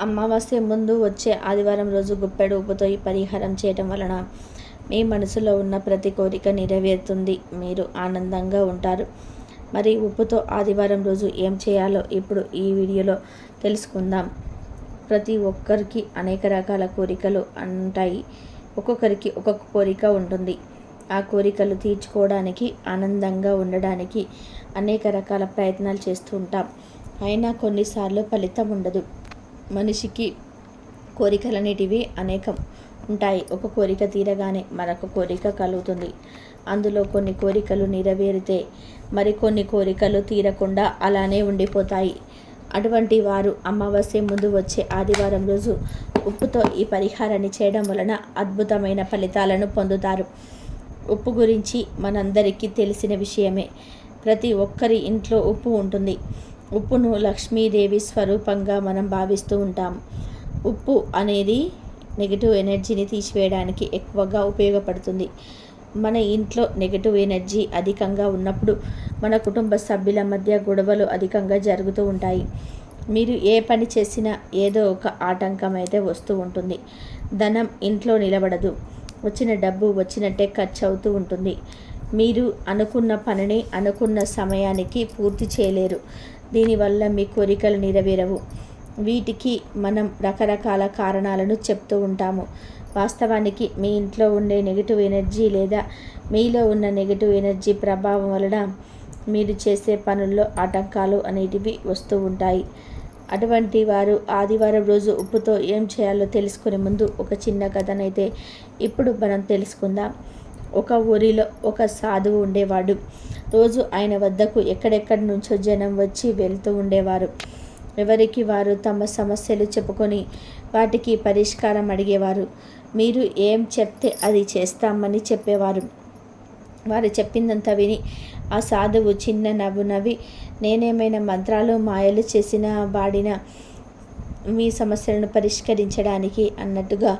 అమావాస్య ముందు వచ్చే ఆదివారం రోజు గుప్పెడు ఉప్పుతో ఈ పరిహారం చేయటం వలన మీ మనసులో ఉన్న ప్రతి కోరిక నెరవేరుతుంది. మీరు ఆనందంగా ఉంటారు. మరి ఉప్పుతో ఆదివారం రోజు ఏం చేయాలో ఇప్పుడు ఈ వీడియోలో తెలుసుకుందాం. ప్రతి ఒక్కరికి అనేక రకాల కోరికలు ఉంటాయి. ఒక్కొక్కరికి ఒక్కొక్క కోరిక ఉంటుంది. ఆ కోరికలు తీర్చుకోవడానికి ఆనందంగా ఉండడానికి అనేక రకాల ప్రయత్నాలు చేస్తూ ఉంటాం. అయినా కొన్నిసార్లు ఫలితం ఉండదు. మనిషికి కోరికలనేటివి అనేకం ఉంటాయి. ఒక కోరిక తీరగానే మరొక కోరిక కలుగుతుంది. అందులో కొన్ని కోరికలు నెరవేరితే మరికొన్ని కోరికలు తీరకుండా అలానే ఉండిపోతాయి. అటువంటి వారు అమావాస్య ముందు వచ్చే ఆదివారం రోజు ఉప్పుతో ఈ పరిహారాన్ని చేయడం వలన అద్భుతమైన ఫలితాలను పొందుతారు. ఉప్పు గురించి మనందరికీ తెలిసిన విషయమే. ప్రతి ఒక్కరి ఇంట్లో ఉప్పు ఉంటుంది. ఉప్పును లక్ష్మీదేవి స్వరూపంగా మనం భావిస్తూ ఉంటాం. ఉప్పు అనేది నెగిటివ్ ఎనర్జీని తీసివేయడానికి ఎక్కువగా ఉపయోగపడుతుంది. మన ఇంట్లో నెగిటివ్ ఎనర్జీ అధికంగా ఉన్నప్పుడు మన కుటుంబ సభ్యుల మధ్య గొడవలు అధికంగా జరుగుతూ ఉంటాయి. మీరు ఏ పని చేసినా ఏదో ఒక ఆటంకం అయితే వస్తూ ఉంటుంది. ధనం ఇంట్లో నిలబడదు. వచ్చిన డబ్బు వచ్చినట్టే ఖర్చు అవుతూ ఉంటుంది. మీరు అనుకున్న పనిని అనుకున్న సమయానికి పూర్తి చేయలేరు. దీనివల్ల మీ కోరికలు నెరవేరవు. వీటికి మనం రకరకాల కారణాలను చెప్తూ ఉంటాము. వాస్తవానికి మీ ఇంట్లో ఉండే నెగిటివ్ ఎనర్జీ లేదా మీలో ఉన్న నెగిటివ్ ఎనర్జీ ప్రభావం వలన మీరు చేసే పనుల్లో ఆటంకాలు అనేటివి వస్తూ ఉంటాయి. అటువంటి వారు ఆదివారం రోజు ఉప్పుతో ఏం చేయాలో తెలుసుకునే ముందు ఒక చిన్న కథనైతే ఇప్పుడు మనం తెలుసుకుందాం. ఒక ఊరిలో ఒక సాధువు ఉండేవాడు. రోజు ఆయన వద్దకు ఎక్కడెక్కడి నుంచో జనం వచ్చి వెళ్తూ ఉండేవారు. ఎవరికి వారు తమ సమస్యలు చెప్పుకొని వాటికి పరిష్కారం అడిగేవారు. మీరు ఏం చెప్తే అది చేస్తామని చెప్పేవారు. వారు చెప్పిందంతా విని ఆ సాధువు చిన్న నవ్వు నవ్వి నేనేమైనా మంత్రాలు మాయలు చేసిన వాడిన మీ సమస్యలను పరిష్కరించడానికి అన్నట్టుగా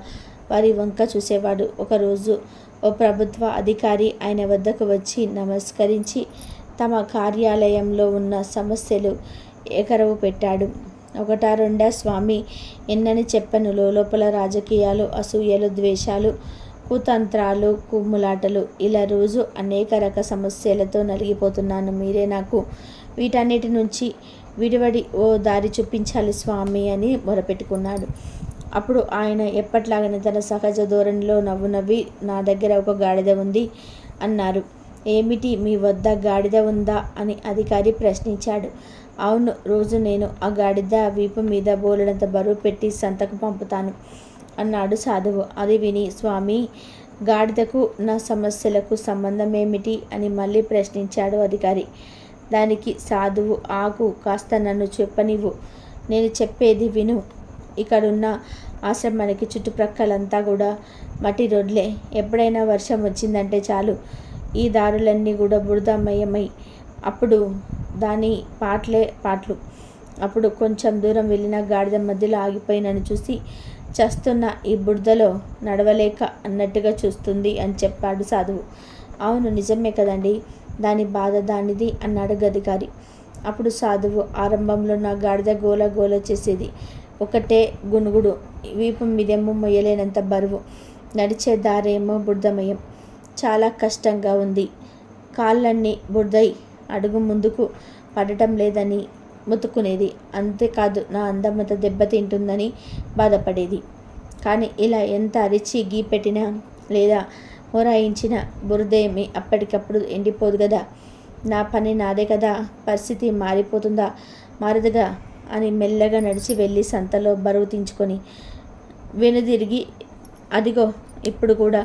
వారి వంక చూసేవాడు. ఒకరోజు ఓ ప్రభుత్వ అధికారి ఆయన వద్దకు వచ్చి నమస్కరించి తమ కార్యాలయంలో ఉన్న సమస్యలు ఎకరవు పెట్టాడు. ఒకటా రెండా స్వామి ఎన్నని చెప్పను. లోపల రాజకీయాలు అసూయలు ద్వేషాలు కుతంత్రాలు కుమ్ములాటలు. ఇలా రోజు అనేక రక సమస్యలతో నలిగిపోతున్నాను. మీరే నాకు వీటన్నిటి నుంచి విడివడి ఓ దారి చూపించాలి స్వామి అని మొరపెట్టుకున్నాడు. అప్పుడు ఆయన ఎప్పట్లాగనే తన సహజ ధోరణిలో నవ్వు నవ్వి నా దగ్గర ఒక గాడిద ఉంది అన్నారు. ఏమిటి? మీ వద్ద గాడిద ఉందా? అని అధికారి ప్రశ్నించాడు. అవును రోజు నేను ఆ గాడిద వీపు మీద బోలెడంత బరువు పెట్టి సంతకు పంపుతాను అన్నాడు సాధువు. అది విని స్వామి గాడిదకు నా సమస్యలకు సంబంధం ఏమిటి అని మళ్ళీ ప్రశ్నించాడు అధికారి. దానికి సాధువు ఆకు కాస్త నన్ను చెప్పనివ్వు. నేను చెప్పేది విను. ఇక్కడున్న ఆశ్రమానికి చుట్టుప్రక్కలంతా కూడా మట్టి రోడ్లే. ఎప్పుడైనా వర్షం వచ్చిందంటే చాలు. ఈ దారులన్నీ కూడా బురదమయమై అప్పుడు దాని పాటలే పాటలు. అప్పుడు కొంచెం దూరం వెళ్ళిన గాడిద మధ్యలో ఆగిపోయినని చూసి చస్తున్న ఈ బురదలో నడవలేక అన్నట్టుగా చూస్తుంది అని చెప్పాడు సాధువు. అవును నిజమే కదండి. దాని బాధ దానిది అన్నాడు గదికారి. అప్పుడు సాధువు ఆరంభంలో నా గాడిద గోల గోల చేసేది. ఒకటే గునుగుడు వీపు మీదేమో మొయ్యలేనంత బరువు. నడిచే దారేమో బురదమయం. చాలా కష్టంగా ఉంది. కాళ్ళన్నీ బురదై అడుగు ముందుకు పడటం లేదని ముతుకునేది. అంతేకాదు నా అందమంత దెబ్బతింటుందని బాధపడేది. కానీ ఇలా ఎంత అరిచి గీ పెట్టినా లేదా మొరాయించిన బురదేమి అప్పటికప్పుడు ఎండిపోదు కదా నా పని నాదే కదా. పరిస్థితి మారిపోతుందా? మారదుగా? అని మెల్లగా నడిచి వెళ్ళి సంతలో బరువు తీంచుకొని వెనుదిరిగి అదిగో ఇప్పుడు కూడా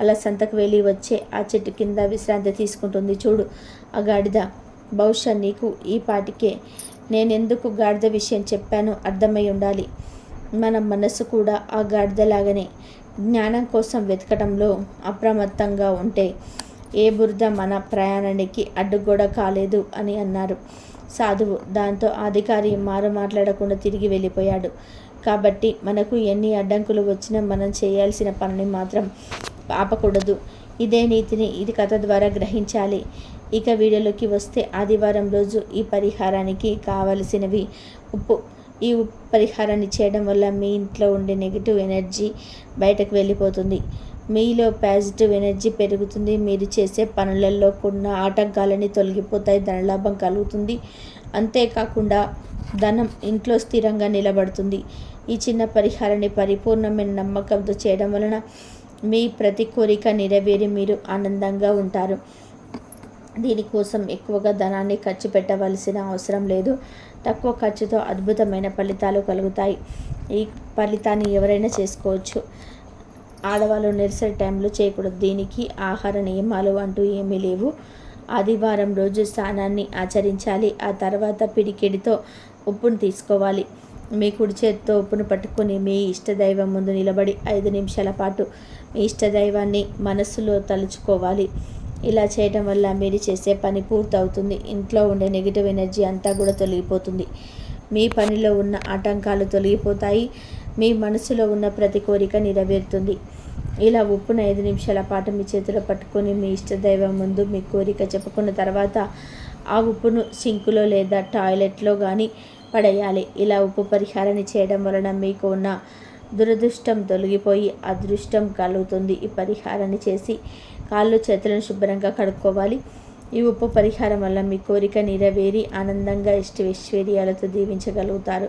అలా సంతకు వెళ్ళి వచ్చే ఆ చెట్టు కింద విశ్రాంతి తీసుకుంటుంది చూడు ఆ గాడిద. బహుశా నీకు ఈ పాటికే నేనెందుకు గాడిద విషయం చెప్పానో అర్థమై ఉండాలి. మన మనసు కూడా ఆ గాడిదలాగానే జ్ఞానం కోసం వెతకటంలో అప్రమత్తంగా ఉంటే ఏ బురద మన ప్రయాణానికి అడ్డుగోడ కాలేదు అని అన్నారు. సాధువు. దాంతో అధికారి మారు మాట్లాడకుండా తిరిగి వెళ్ళిపోయాడు. కాబట్టి మనకు ఎన్ని అడ్డంకులు వచ్చినా మనం చేయాల్సిన పనిని మాత్రం ఆపకూడదు. ఇదే నీతిని ఇది కథ ద్వారా గ్రహించాలి. ఇక వీడియోలోకి వస్తే ఆదివారం రోజు ఈ పరిహారానికి కావలసినవి ఉప్పు. ఈ ఉప్పు పరిహారాన్ని చేయడం వల్ల మీ ఇంట్లో ఉండే నెగిటివ్ ఎనర్జీ బయటకు వెళ్ళిపోతుంది. మీలో పాజిటివ్ ఎనర్జీ పెరుగుతుంది మీరు చేసే పనులలో కొన్ని ఆటంకాలని తొలగిపోతాయి ధనలాభం కలుగుతుంది. అంతేకాకుండా ధనం ఇంట్లో స్థిరంగా నిలబడుతుంది. ఈ చిన్న పరిహారాన్ని పరిపూర్ణమైన నమ్మకంతో చేయడం వలన మీ ప్రతి కోరిక నెరవేరి మీరు ఆనందంగా ఉంటారు. దీనికోసం ఎక్కువగా ధనాన్ని ఖర్చు పెట్టవలసిన అవసరం లేదు. తక్కువ ఖర్చుతో అద్భుతమైన ఫలితాలు కలుగుతాయి. ఈ ఫలితాన్ని ఎవరైనా చేసుకోవచ్చు. ఆడవాళ్ళు నెరసరి టైంలో చేయకూడదు. దీనికి ఆహార నియమాలు అంటూ ఏమీ లేవు. ఆదివారం రోజు స్నానాన్ని ఆచరించాలి. ఆ తర్వాత పిడికెడితో ఉప్పును తీసుకోవాలి. మీ కుడి చేతితో ఉప్పును పట్టుకొని మీ ఇష్టదైవం ముందు నిలబడి ఐదు నిమిషాల పాటు మీ ఇష్టదైవాన్ని మనస్సులో తలుచుకోవాలి. ఇలా చేయడం వల్ల మీరు చేసే పని పూర్తవుతుంది. ఇంట్లో ఉండే నెగిటివ్ ఎనర్జీ అంతా కూడా తొలగిపోతుంది. మీ పనిలో ఉన్న ఆటంకాలు తొలగిపోతాయి. మీ మనసులో ఉన్న ప్రతి కోరిక నెరవేరుతుంది. ఇలా ఉప్పును ఐదు నిమిషాల పాటు మీ చేతిలో పట్టుకొని మీ ఇష్టదైవం ముందు మీ కోరిక చెప్పుకున్న తర్వాత ఆ ఉప్పును సింకులో లేదా టాయిలెట్లో కానీ పడేయాలి. ఇలా ఉప్పు పరిహారాన్ని చేయడం వలన మీకు ఉన్న దురదృష్టం తొలగిపోయి అదృష్టం కలుగుతుంది. ఈ పరిహారాన్ని చేసి కాళ్ళు చేతులను శుభ్రంగా కడుక్కోవాలి. ఈ ఉప్పు పరిహారం వల్ల మీ కోరిక నెరవేరి ఆనందంగా ఇష్ట ఐశ్వర్యాలతో దీవించగలుగుతారు.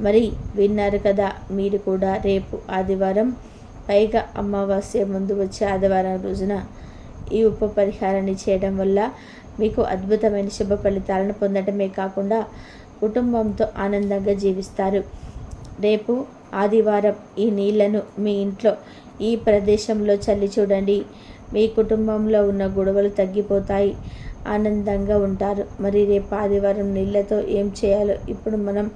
మరి విన్నారు కదా మీరు కూడా రేపు ఆదివారం పైగా అమావాస్య ముందు వచ్చే ఆదివారం రోజున ఈ ఉప పరిహారాన్ని చేయడం వల్ల మీకు అద్భుతమైన శుభ ఫలితాలను పొందడమే కాకుండా కుటుంబంతో ఆనందంగా జీవిస్తారు. రేపు ఆదివారం ఈ నీళ్ళను మీ ఇంట్లో ఈ ప్రదేశంలో చల్లి చూడండి. మీ కుటుంబంలో ఉన్న గొడవలు తగ్గిపోతాయి. ఆనందంగా ఉంటారు. మరి రేపు ఆదివారం నీళ్ళతో ఏం చేయాలో ఇప్పుడు మనం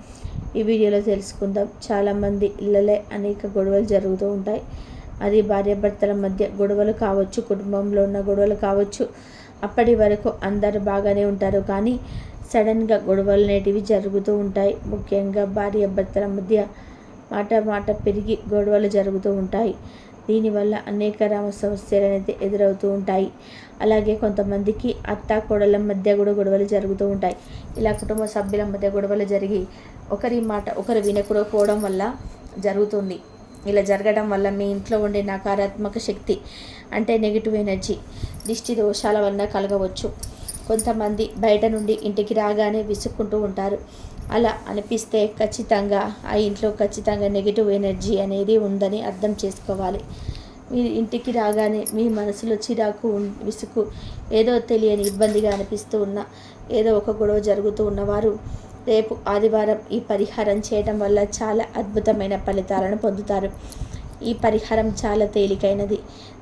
ఈ వీడియోలో తెలుసుకుందాం. చాలామంది ఇళ్ళలే అనేక గొడవలు జరుగుతూ ఉంటాయి. అది భార్యాభర్తల మధ్య గొడవలు కావచ్చు కుటుంబంలో ఉన్న గొడవలు కావచ్చు. అప్పటి వరకు అందరు బాగానే ఉంటారు కానీ సడన్గా గొడవలు అనేటివి జరుగుతూ ఉంటాయి. ముఖ్యంగా భార్యాభర్తల మధ్య మాట మాట పెరిగి గొడవలు జరుగుతూ ఉంటాయి. దీనివల్ల అనేక రామ సమస్యలు అనేది ఎదురవుతూ ఉంటాయి. అలాగే కొంతమందికి అత్త కోడల మధ్య కూడా గొడవలు జరుగుతూ ఉంటాయి. ఇలా కుటుంబ సభ్యుల మధ్య గొడవలు జరిగి ఒకరి మాట ఒకరు వినకపోవడం వల్ల జరుగుతుంది. ఇలా జరగడం వల్ల మీ ఇంట్లో ఉండే నకారాత్మక శక్తి అంటే నెగిటివ్ ఎనర్జీ దిష్టి దోషాల వలన కలగవచ్చు. కొంతమంది బయట నుండి ఇంటికి రాగానే విసుక్కుంటూ ఉంటారు. అలా అనిపిస్తే ఖచ్చితంగా ఆ ఇంట్లో ఖచ్చితంగా నెగిటివ్ ఎనర్జీ అనేది ఉందని అర్థం చేసుకోవాలి. మీరు ఇంటికి రాగానే మీ మనసులో చిరాకు విసుకు ఏదో తెలియని ఇబ్బందిగా అనిపిస్తూ ఉన్న ఏదో ఒక గొడవ జరుగుతూ ఉన్నవారు రేపు ఆదివారం ఈ పరిహారం చేయడం వల్ల చాలా అద్భుతమైన ఫలితాలను పొందుతారు. ఈ పరిహారం చాలా తేలికైనది.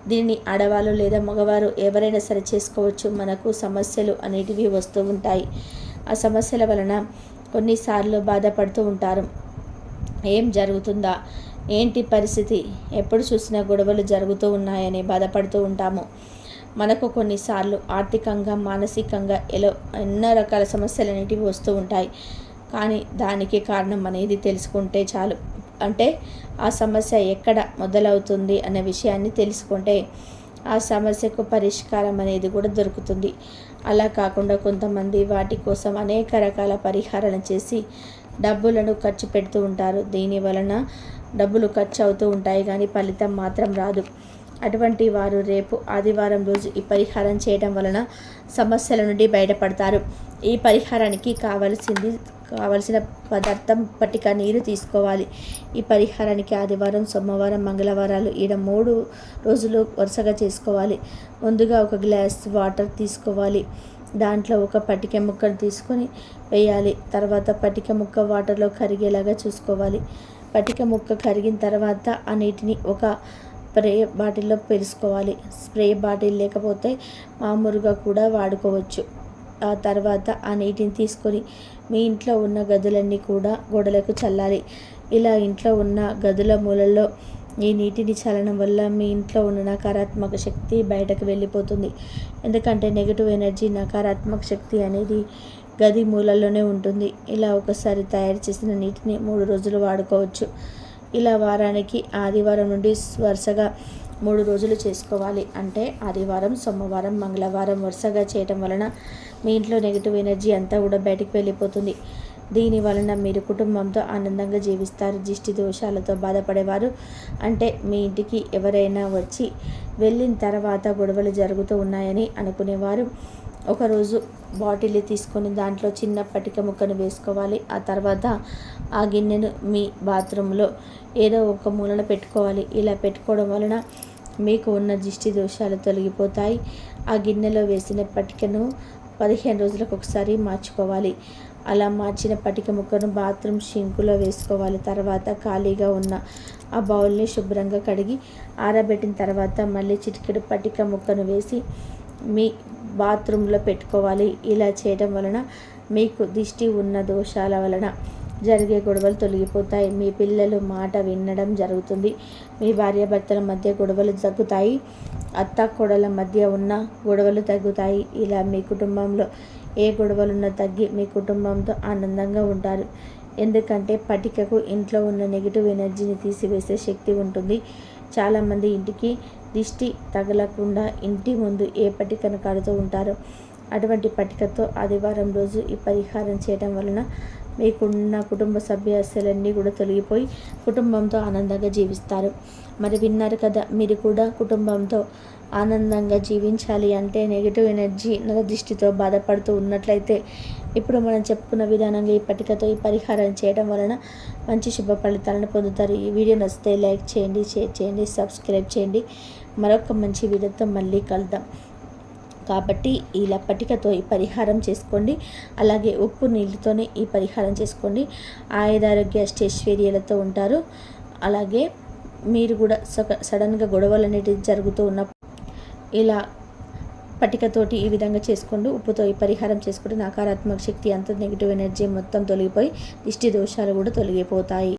దీనిని ఆడవాళ్ళు లేదా మగవారు ఎవరైనా సరే చేసుకోవచ్చు. మనకు సమస్యలు అనేటివి వస్తూ ఉంటాయి. ఆ సమస్యల వలన కొన్నిసార్లు బాధపడుతూ ఉంటారు. ఏం జరుగుతుందా? ఏంటి పరిస్థితి? ఎప్పుడు చూసినా గొడవలు జరుగుతూ ఉన్నాయని బాధపడుతూ ఉంటాము. మనకు కొన్నిసార్లు ఆర్థికంగా మానసికంగా ఎలా ఎన్నో రకాల సమస్యలు అనేటివి వస్తూ ఉంటాయి. కానీ దానికి కారణం అనేది తెలుసుకుంటే చాలు. అంటే ఆ సమస్య ఎక్కడ మొదలవుతుంది అనే విషయాన్ని తెలుసుకుంటే ఆ సమస్యకు పరిష్కారం అనేది కూడా దొరుకుతుంది. అలా కాకుండా కొంతమంది వాటి కోసం అనేక రకాల పరిహారాలు చేసి డబ్బులను ఖర్చు పెడుతూ ఉంటారు. దీని వలన డబ్బులు ఖర్చు అవుతూ ఉంటాయి కానీ ఫలితం మాత్రం రాదు. అటువంటి వారు రేపు ఆదివారం రోజు ఈ పరిహారం చేయడం వలన సమస్యల నుండి బయటపడతారు. ఈ పరిహారానికి కావలసింది కావలసిన పదార్థం పట్టిక నీరు తీసుకోవాలి. ఈ పరిహారానికి ఆదివారం సోమవారం మంగళవారాలు ఈడ మూడు రోజులు వరుసగా చేసుకోవాలి. ముందుగా ఒక గ్లాస్ వాటర్ తీసుకోవాలి. దాంట్లో ఒక పటిక ముక్కను తీసుకొని వేయాలి. తర్వాత పటిక ముక్క వాటర్లో కరిగేలాగా చూసుకోవాలి. పటిక ముక్క కరిగిన తర్వాత ఆ నీటిని ఒక స్ప్రే బాటిల్లో పెరుసుకోవాలి. స్ప్రే బాటిల్ లేకపోతే మామూలుగా కూడా వాడుకోవచ్చు. ఆ తర్వాత ఆ నీటిని తీసుకొని మీ ఇంట్లో ఉన్న గదులన్నీ కూడా గోడలకు చల్లాలి. ఇలా ఇంట్లో ఉన్న గదుల మూలల్లో ఈ నీటిని చల్లడం వల్ల మీ ఇంట్లో ఉన్న నకారాత్మక శక్తి బయటకు వెళ్ళిపోతుంది. ఎందుకంటే నెగిటివ్ ఎనర్జీ నకారాత్మక శక్తి అనేది గది మూలల్లోనే ఉంటుంది. ఇలా ఒకసారి తయారు చేసిన నీటిని మూడు రోజులు వాడుకోవచ్చు. ఇలా వారానికి ఆదివారం నుండి వరుసగా మూడు రోజులు చేసుకోవాలి. అంటే ఆదివారం సోమవారం మంగళవారం వరుసగా చేయటం వలన మీ ఇంట్లో నెగిటివ్ ఎనర్జీ అంతా కూడా బయటికి వెళ్ళిపోతుంది. దీని వలన మీరు కుటుంబంతో ఆనందంగా జీవిస్తారు. దిష్టి దోషాలతో బాధపడేవారు అంటే మీ ఇంటికి ఎవరైనా వచ్చి వెళ్ళిన తర్వాత గొడవలు జరుగుతూ ఉన్నాయని అనుకునేవారు. ఒకరోజు బాటిల్ తీసుకొని దాంట్లో చిన్న పటిక ముక్కను వేసుకోవాలి. ఆ తర్వాత ఆ గిన్నెను మీ బాత్రూంలో ఏదో ఒక మూలన పెట్టుకోవాలి. ఇలా పెట్టుకోవడం వలన మీకు ఉన్న దిష్టి దోషాలు తొలగిపోతాయి. ఆ గిన్నెలో వేసిన పటికను పదిహేను రోజులకు ఒకసారి మార్చుకోవాలి. అలా మార్చిన పటిక ముక్కను బాత్రూమ్ షింకులో వేసుకోవాలి. తర్వాత ఖాళీగా ఉన్న ఆ బౌల్ని శుభ్రంగా కడిగి ఆరబెట్టిన తర్వాత మళ్ళీ చిటికెడు పటిక ముక్కను వేసి మీ బాత్రూంలో పెట్టుకోవాలి. ఇలా చేయడం వలన మీకు దిష్టి ఉన్న దోషాల వలన జరిగే గొడవలు తొలగిపోతాయి. మీ పిల్లలు మాట వినడం జరుగుతుంది. మీ భార్యాభర్తల మధ్య గొడవలు తగ్గుతాయి అత్త కొడల మధ్య ఉన్న గొడవలు తగ్గుతాయి. ఇలా మీ కుటుంబంలో ఏ గొడవలున్నా తగ్గి మీ కుటుంబంతో ఆనందంగా ఉంటారు. ఎందుకంటే పటికకు ఇంట్లో ఉన్న నెగిటివ్ ఎనర్జీని తీసివేసే శక్తి ఉంటుంది. చాలామంది ఇంటికి దిష్టి తగలకుండా ఇంటి ముందు ఏ పటికను కడుతూ ఉంటారో అటువంటి పట్టికతో ఆదివారం రోజు ఈ పరిహారం చేయడం వలన మీకున్న కుటుంబ సభ్యస్యలన్నీ కూడా తొలగిపోయి కుటుంబంతో ఆనందంగా జీవిస్తారు. మరి విన్నారు కదా మీరు కూడా కుటుంబంతో ఆనందంగా జీవించాలి అంటే నెగిటివ్ ఎనర్జీ నరదిష్టితో బాధపడుతూ ఉన్నట్లయితే ఇప్పుడు మనం చెప్పుకున్న విధానంగా ఈ పట్టికతో ఈ పరిహారం చేయడం వలన మంచి శుభ ఫలితాలను పొందుతారు. ఈ వీడియో నచ్చితే లైక్ చేయండి షేర్ చేయండి సబ్స్క్రైబ్ చేయండి. మరొక మంచి వీడియోతో మళ్ళీ కలుద్దాం. కాబట్టి ఇలా పటికతో ఈ పరిహారం చేసుకోండి. అలాగే ఉప్పు నీళ్ళతోనే ఈ పరిహారం చేసుకోండి. ఆయుధారోగ్య అష్టైశ్వర్యాలతో ఉంటారు. అలాగే మీరు కూడా సడన్గా గొడవలు అనేటివి జరుగుతూ ఉన్న ఇలా పటికతోటి ఈ విధంగా చేసుకోండి ఉప్పుతో ఈ పరిహారం చేసుకుంటే నకారాత్మక శక్తి అంత నెగిటివ్ ఎనర్జీ మొత్తం తొలగిపోయి దిష్టి దోషాలు కూడా తొలగిపోతాయి.